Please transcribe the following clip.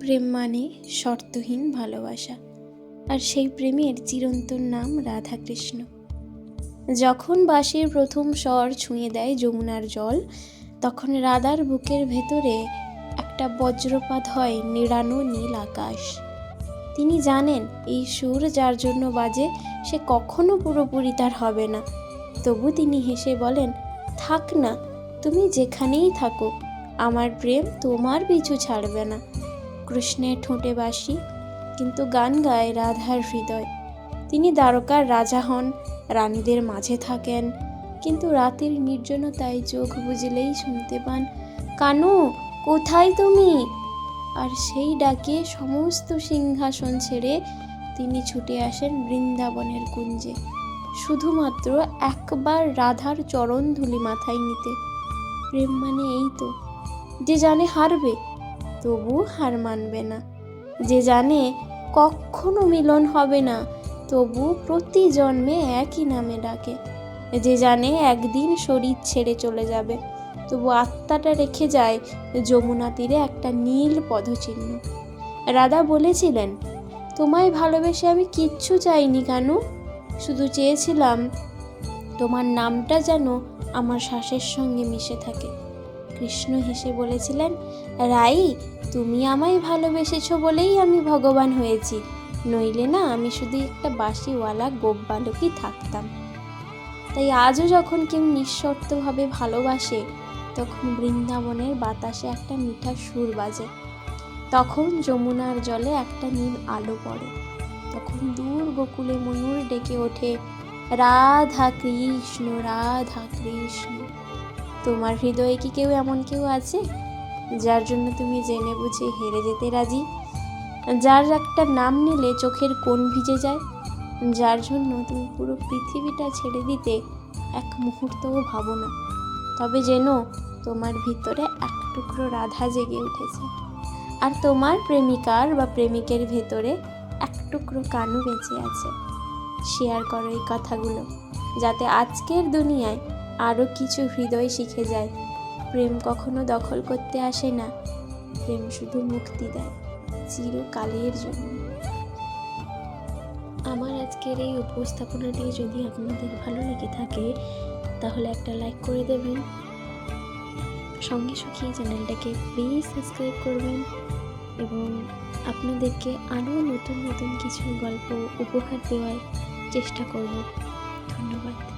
প্রেম মানে শর্তহীন ভালোবাসা, আর সেই প্রেমের চিরন্তন নাম রাধাকৃষ্ণ। যখন বাঁশির প্রথম স্বর ছুঁয়ে দেয় যমুনার জল, তখন রাধার বুকের ভেতরে একটা বজ্রপাত হয় নিড়ানো নীল আকাশ। তিনি জানেন এই সুর যার জন্য বাজে, সে কখনো পুরোপুরি তার হবে না। তবু তিনি হেসে বলেন, থাক না, তুমি যেখানেই থাকো, আমার প্রেম তোমার পিছু ছাড়বে না। কৃষ্ণের ঠোঁটে বাসি কিন্তু গান গায় রাধার হৃদয়। তিনি দ্বারকার রাজা হন, রানীদের মাঝে থাকেন, কিন্তু রাতের নির্জনতায় চোখ বুঝলেই শুনতে পান, কানু, কোথায় তুমি? আর সেই ডাকে সমস্ত সিংহাসন ছেড়ে তিনি ছুটে আসেন বৃন্দাবনের কুঞ্জে। শুধুমাত্র একবার রাধার চরণ ধুলি মাথায় নিতে। প্রেম মানে এই তো, যে জানে হারবে। তবু হার মানবে না। যে জানে কখনো মিলন হবে না, তবু প্রতি জন্মে একই নামে ডাকে। যে জানে একদিন শরীর ছেড়ে চলে যাবে, তবু আত্মাটা রেখে যায় যমুনা তীরে একটা নীল পদচিহ্ন। রাধা বলেছিলেন, তোমায় ভালোবেসে আমি কিচ্ছু চাইনি কেন। শুধু চেয়েছিলাম তোমার নামটা যেন আমার শ্বাসের সঙ্গে মিশে থাকে। কৃষ্ণ হেসে বলেছিলেন, রাই তুমি আমায় ভালোবেসেছো বলেই আমি ভগবান হয়েছি। নইলে না, আমি শুধু একটা বাসিওয়ালা গোপ বালকই থাকতাম। তাই আজও যখন কেউ নিঃশর্তভাবে ভালোবাসে, তখন বৃন্দাবনের বাতাসে একটা মিঠা সুর বাজে। তখন যমুনার জলে একটা নীল আলো পড়ে। তখন দূর গোকুলে ময়ূর ডেকে ওঠে, রাধা কৃষ্ণ রাধা কৃষ্ণ। তোমার হৃদয়ে কি কেউ এমন কেউ আছে? যার জন্য তুমি জেনে বুঝে হেরে যেতে রাজি। যার একটা নাম নিলে চোখের কোণ ভিজে যায়। যার জন্য তুমি পুরো পৃথিবীটা ছেড়ে দিতে এক মুহূর্তও ভাবো না। তবে যেন তোমার ভিতরে এক টুকরো রাধা জেগে উঠেছে। আর তোমার প্রেমিকার বা প্রেমিকের ভেতরে এক টুকরো কানু বেঁচে আছে। শেয়ার করো এই কথাগুলো, যাতে আজকের দুনিয়ায় আরও কিছু হৃদয় শিখে যায়। প্রেম কখনো দখল করতে আসে না। প্রেম শুধু মুক্তি দেয় চিরকালের জন্য। আমার আজকের এই উপস্থাপনাটি যদি আপনাদের ভালো লেগে থাকে, তাহলে একটা লাইক করে দেবেন। সঙ্গে সঙ্গে চ্যানেলটাকে প্লিজ সাবস্ক্রাইব করবেন এবং আপনাদেরকে আরও নতুন নতুন কিছু গল্প উপহার দেওয়ার চেষ্টা করব। ধন্যবাদ।